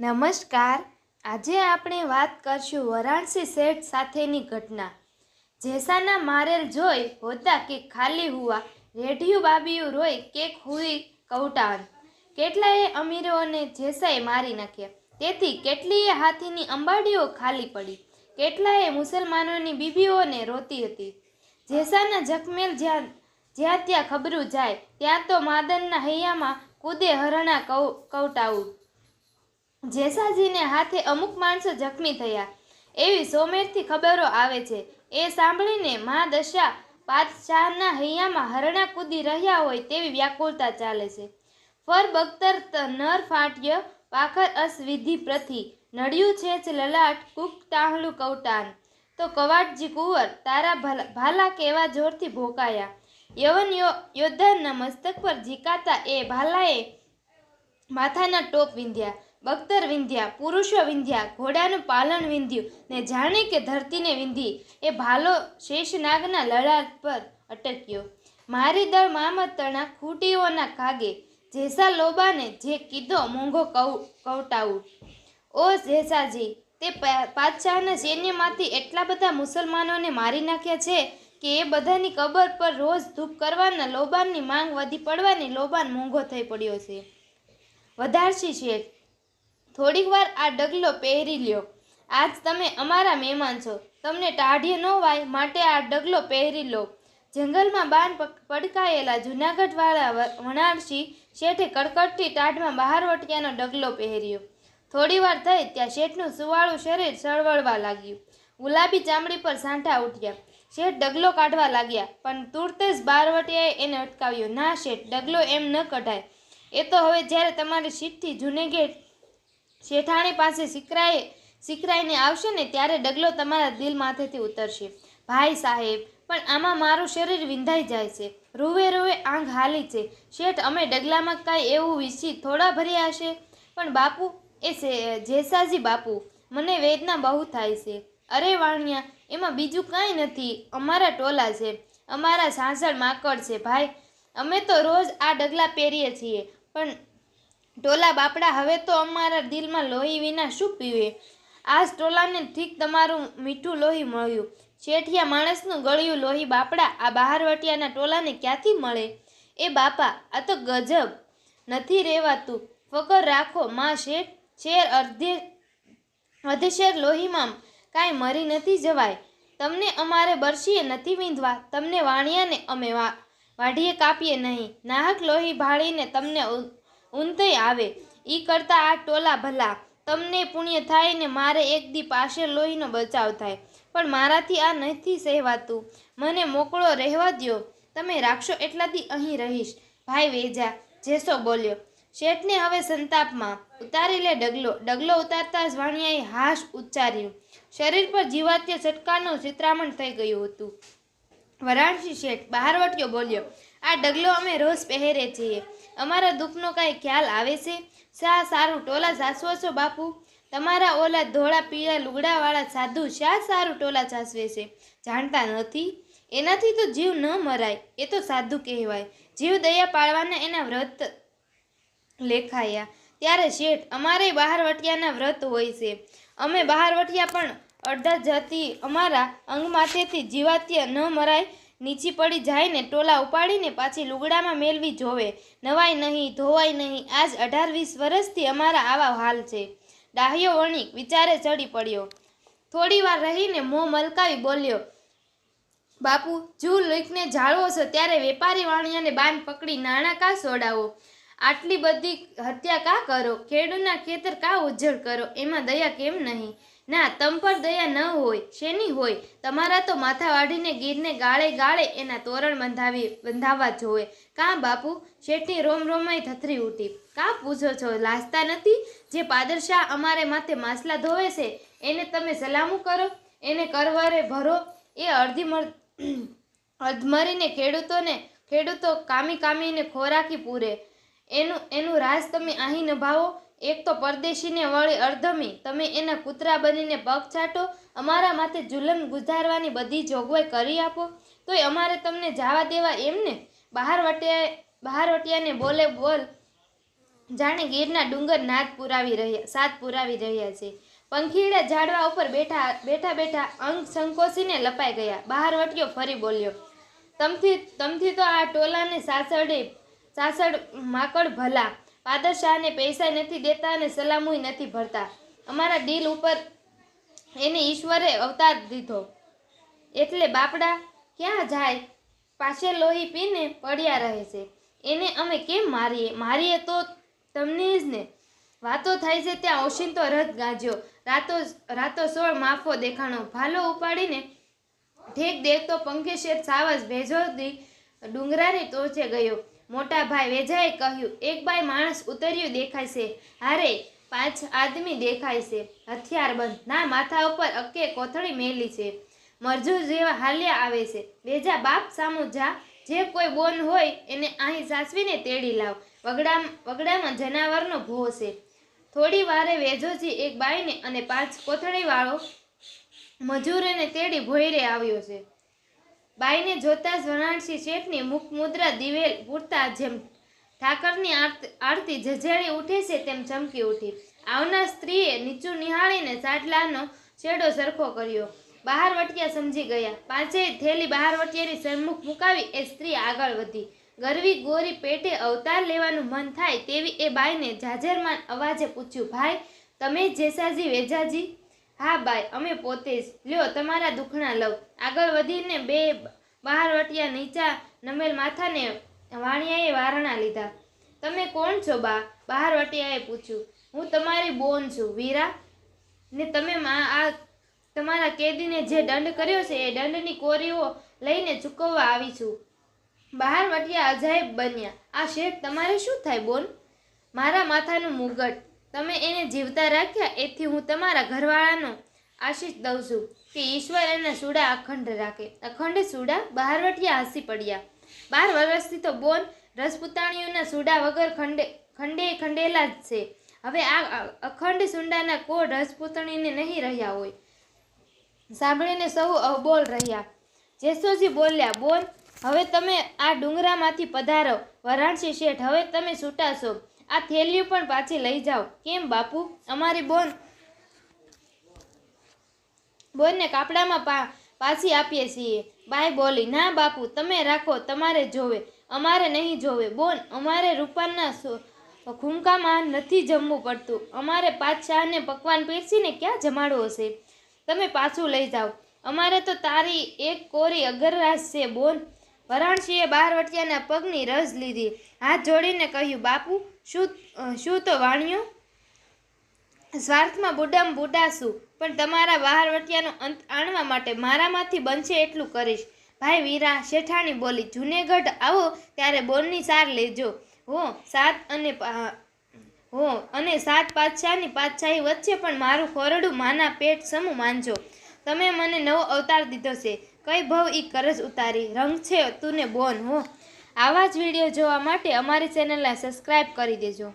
નમસ્કાર. આજે આપણે વાત કરશું વરાણસી શેઠ સાથેની ઘટના. જેસાના મારેલ જોઈ હોતા કે ખાલી હુવા, રેઢિયું બાબિયું રોય કેક હુઈ કૌટાન. કેટલાય અમીરોને જેસાએ મારી નાખ્યા. તેથી કેટલીય હાથીની અંબાડીઓ ખાલી પડી. કેટલાય મુસલમાનોની બીબીઓને રોતી હતી. જેસાના જખમેલ જ્યાં જ્યાં ત્યાં ખબરું જાય, ત્યાં તો માદનના હૈયામાં કૂદે હરણા કૌ, કૌટાવું. જેસાજીને હાથે અમુક માણસો જખમી થયા. એવી સોમેરથી ખબરો આવે છે. એ સાંભળીને મા દશા પાતશાહના હૈયામાં હરણા કૂદી રહ્યા હોય તેવી વ્યાકુળતા ચાલે છે. ફર બખ્તર નર ફાટ્ય પાખર અસ વિધિ નડ્યું છે જ લલાટ કુક ટાહલું કૌટાન. તો કવાટજી કુંવર તારા ભાલા કેવા જોરથી ભોકાયા. યવન યોદ્ધાના મસ્તક પર ઝીકાતા એ ભાલાએ માથાના ટોપ વિંધ્યા. બખ્તર વિંધ્યા, પુરુષો વિંધ્યા, ઘોડાનું પાલન વિંધ્યું ને જાણે કે ધરતીને વિંધી, એ ભાલો શેષનાગના લડાટ પર અટક્યો. મારી દળ મામતરના ખૂટીઓના કાગે, જેસા લોબાને જે કીધો મોંઘો કવ, કવટાવું. ઓ જેસાજી, તે પાતશાહના સૈન્યમાંથી એટલા બધા મુસલમાનોને મારી નાખ્યા છે કે એ બધાની કબર પર રોજ ધૂપ કરવાના લોબાનની માંગ વધી પડવાની લોબાન મોંઘો થઈ પડ્યો છે. વધારશી શેઠ થોડીક વાર આ ડગલો પહેરી લ્યો. આજ તમે અમારા મહેમાન છો. તમને ટાઢીએ ન વાય, માટે આ ડગલો પહેરી લો. જંગલમાં બાન પડકાયેલા જુનાગઢવાળા વણારસી શેઠે કડકડતી ટાઢમાં બહારવટિયાનો ડગલો પહેર્યો. થોડીવાર થઈ ત્યાં શેઠનું સુવાળું શરીર સળવળવા લાગ્યું. ગુલાબી ચામડી પર સાંઠા ઉઠ્યા. શેઠ ડગલો કાઢવા લાગ્યા, પણ તુરત જ બારવટિયાએ એને અટકાવ્યો. ના શેઠ, ડગલો એમ ન કઢાય. એ તો હવે જ્યારે તમારી સીટથી જુનેગેટ શેઠાણી પાસે સિકરાએ સિકરાઈને આવશે ને ત્યારે ડગલો તમારા દિલ માથેથી ઉતરશે. ભાઈ સાહેબ, પણ આમાં મારું શરીર વિંધાઈ જાય છે. રૂવે રૂવે આંખ હાલી છે. શેઠ, અમે ડગલામાં કાંઈ એવું વિસી થોડા ભર્યા હશે? પણ બાપુ, એ જેસાજી બાપુ, મને વેદના બહુ થાય છે. અરે વાણિયા, એમાં બીજું કાંઈ નથી. અમારા ટોલા છે. અમારા સાંસળ માકડ છે. ભાઈ, અમે તો રોજ આ ડગલા પહેરીએ છીએ. પણ ટોલા બાપડા, હવે તો અમારા દિલમાં લોહી વિના શું પીવે? આ ટોલાને ઠીક તમારું મીઠું લોહી મળ્યું. શેઠિયા માણસનું ગળ્યું લોહી બાપડા, આ બહારવટિયાના ટોલાને ક્યાંથી મળે? એ બાપા, આ તો ગજબ. નથી રહેવાતું ફકર રાખો, માં શેઠ, શેર અર્ધે અધશેર લોહીમાં કાંઈ મરી નથી જવાય. તમને અમારે બરશીએ નથી વીંધવા, તમને વાણિયાને અમે વા, વાઢીએ કાપીએ નહીં. નાહક લોહી ભાળીને તમને ઊંધઈ આવે. એ કરતાં આ ટોલા ભલા. તમને પુણ્ય થાય ને મારે એક દી પાસે લોહીનો બચાવ થાય. પણ મારાથી આ નથી સહેવાતું. મને મોકળો રહેવા દ્યો. તમે રાખશો એટલાથી અહીં રહીશ. ભાઈ વેજા, જેસો બોલ્યો. શેઠને હવે સંતાપમાં. ઉતારી લે ડગલો. ડગલો ઉતારતા જ વાણિયાએ હાશ ઉચ્ચાર્યું. શરીર પર જીવાત્ય છટકાનું ચિત્રામણ થઈ ગયું હતું. વરાણસી શેઠ બહારવટીયો બોલ્યો, આ ડગલો અમે રોજ પહેરે છીએ. અમારા દુઃખનો કાંઈ ખ્યાલ આવે છે? શા સારું ટોલા સાસવો છો, બાપુ? તમારા ઓલા ધોળા પીળા લુગડાવાળા સાધુ શા સારું ટોલા સાસવે છે? જાણતા નથી. એનાથી તો જીવ ન મરાય, એ તો સાધુ કહેવાય. જીવ દયા પાળવાના એના વ્રત લેખાયા. ત્યારે શેઠ, અમારે બહારવટિયાના વ્રત હોય છે. અમે બહારવટિયા પણ અડધા જાતિ અમારા અંગ માથેથી જીવાત્ય ન મરાય નીચી પડી જાય ને ટોલા ઉપાડીને પાછી લુગડામાં મેળવી જોવે. નવાય નહીં, ધોવાય નહીં, આજ અઢાર વીસ વર્ષથી અમારા આવા હાલ છે. ડાહ્યો વણિક, વિચારે ચડી પડ્યો. થોડી વાર રહીને મોં મલકાવી બોલ્યો, બાપુ જુ લીકને જાળવો છો ત્યારે વેપારી વાણિયાને બાન પકડી નાણાં કા સોડાવો? આટલી બધી હત્યા કા કરો? ખેડૂના ખેતર કા ઉજ્જળ કરો? એમાં દયા કેમ નહીં? ના, તમ પર દયા ન હોય, શેની હોય? તમારા તો માથા વાઢીને ગીરને ગાળે ગાળે એના તોરણ બંધાવી બંધાવવા જોવે. કાં બાપુ? શેઠની રોમ રોમાઈ થથરી ઉઠી. કાં પૂછો છો, લાજતા નથી? જે પાદરશાહ અમારે માથે માસલા ધોવે છે, એને તમે સલામું કરો? એને કરવારે ભરો? એ અડધી મર અધમરીને ખેડૂતોને, ખેડૂતો કામી કામીને ખોરાકી પૂરે. એનું એનું રાજ તમે અહીં નિભાવો? એક તો પરદેશીને વળી અર્ધમી. તમે એના કૂતરા બનીને પગ છાંટો અમારા માથે જુલમ ગુજારવાની બધી જોગવાઈ કરી આપો. તોય અમારે તમને જવા દેવા એમને બહાર વટિયા બહાર વટિયાને બોલે બોલ. જાણે ગીરના ડુંગર નાદ પુરાવી રહ્યા સાથ પુરાવી રહ્યા છે. પંખીડા ઝાડવા ઉપર બેઠા બેઠા બેઠા અંગ સંકોચીને લપાઈ ગયા. બહાર વટ્યો ફરી બોલ્યો, તમથી તમથી તો આ ટોલાને સાસડે સાસડ માકડ ભલા. પાદરશાહને પૈસા નથી દેતા અને સલામુય નથી ભરતા. અમારા દિલ ઉપર એને ઈશ્વરે અવતાર દીધો. એટલે બાપડા ક્યાં જાય? પાસે લોહી પીને પડ્યા રહે છે. એને અમે કેમ મારીએ? મારીએ તો તમને જ ને. વાતો થાય છે ત્યાં ઓશિંતો રથ ગાજ્યો. રાતો રાતો સોળ માફો દેખાણો. ભાલો ઉપાડીને ઠેક દેખતો પંખે સાવજ ભેજોથી ડુંગરાની ટોચે ગયો. મોટા ભાઈ વેજાએ કહ્યું, એક ભાઈ માણસ ઉતર્યું દેખાય છે. હારે પાંચ આદમી દેખાય છે. હથિયાર બંધ. ના, માથા ઉપર અક્કે કોથળી મેલી છે. મરજૂર જેવા હાલ્યા આવે છે. વેજા બાપ સામું જા. જે કોઈ બોન હોય એને અહીં સાસવીને તેડી લાવ. વગડા વગડામાં જનાવરનો ભો છે. થોડી વારે વેજોજી એક બાઈને અને પાંચ કોથળીવાળો મજૂરને તેડી ભોયરે આવ્યો છે. બાઈને જોતા જ વરાણસી શેઠની મુખ મુદ્રા દિવેલ પૂરતા જેમ ઠાકરની આરતી ઝઝેડી ઉઠે છે તેમ ચમકી ઉઠી. આવનાર સ્ત્રીએ નીચું નિહાળીને સાટલાનો છેડો સરખો કર્યો. બહાર વટિયા સમજી ગયા. પાંચેય થેલી બહાર વટિયાની સન્મુખ મુકાવી એ સ્ત્રી આગળ વધી. ગરવી ગોરી પેટે અવતાર લેવાનું મન થાય તેવી એ બાઈને જાજરમાન અવાજે પૂછ્યું, ભાઈ, તમે જેસાજી વેજાજી? હા, બાઈ, અમે પોતે જ. લ્યો, તમારા દુખણા લવ. આગળ વધીને બે બહાર વટિયા નીચા નમેલ માથાને વાણિયાએ વારણા લીધા. તમે કોણ છો બા? બહાર વટિયાએ પૂછ્યું. હું તમારી બોન છું, વીરા. ને તમે આ તમારા કેદીને જે દંડ કર્યો છે, એ દંડની કોરીઓ લઈને ચૂકવવા આવી છું. બહાર વટિયા અજાયબ બન્યા. આ શેઠ તમારે શું થાય બોન? મારા માથાનું મુગટ. તમે એને જીવતા રાખ્યા, એથી હું તમારા ઘરવાળાનો આશીષ દઉં છું. કે ઈશ્વર એના સુડા અખંડ રાખે. અખંડ સુડા બહાર વટિયા હસી પડ્યા. બાર વર્ષથી તો બોન રસપુતાણીઓના સુડા વગર ખંડે ખંડે ખંડેલા જ છે. હવે આ અખંડ સુંડાના કોડ રસપુતણીને નહીં રહ્યા હોય. સાંભળીને સૌ અબોલ રહ્યા. જેસોજી બોલ્યા બોલ હવે તમે આ ડુંગરામાંથી પધારો. વરાણસી શેઠ, હવે તમે છૂટાશો આ થેલીઓ પણ પાછી લઈ જાઓ. કેમ બાપુ? અમારી બોન બોનને કાપડામાં પા, પાછી આપીએ છીએ. બાઈ બોલી, ના બાપુ, તમે રાખો, તમારે જોવે. અમારે નહીં જોવે. બોન, અમારે રૂપાના ખૂંકામાં નથી જમવું પડતું. અમારે પાંચ શાહને પકવાન પીરસીને ક્યાં જમાડવો છે તમે પાછું લઈ જાઓ. અમારે તો તારી એક કોરી અગરરાશ છે, બોન. વરાણસીએ બહાર વટિયાના પગની રસ લીધી. હાથ જોડીને કહ્યું, બાપુ, શું શું તો વાણ્યું? સ્વાર્થમાં બુડામ બુડાશું. પણ તમારા બહાર વટિયાનો અંત આણવા માટે મારામાંથી બનશે એટલું કરીશ. ભાઈ વીરા, શેઠાણી બોલી, જુનેગઢ આવો, ત્યારે બોનની સાર લેજો. હો, સાત અને હો, અને સાત પાતશાહની પાતશાહી વચ્ચે પણ મારું ખોરડું માના પેટ સમૂહ માનજો તમે મને નવો અવતાર દીધો છે. કઈ ભવ ઈ કરજ ઉતારી. રંગ છે તું ને બોન, હો. આવા જ વીડિયો જોવા માટે અમારી ચેનલને સબસ્ક્રાઈબ કરી દેજો.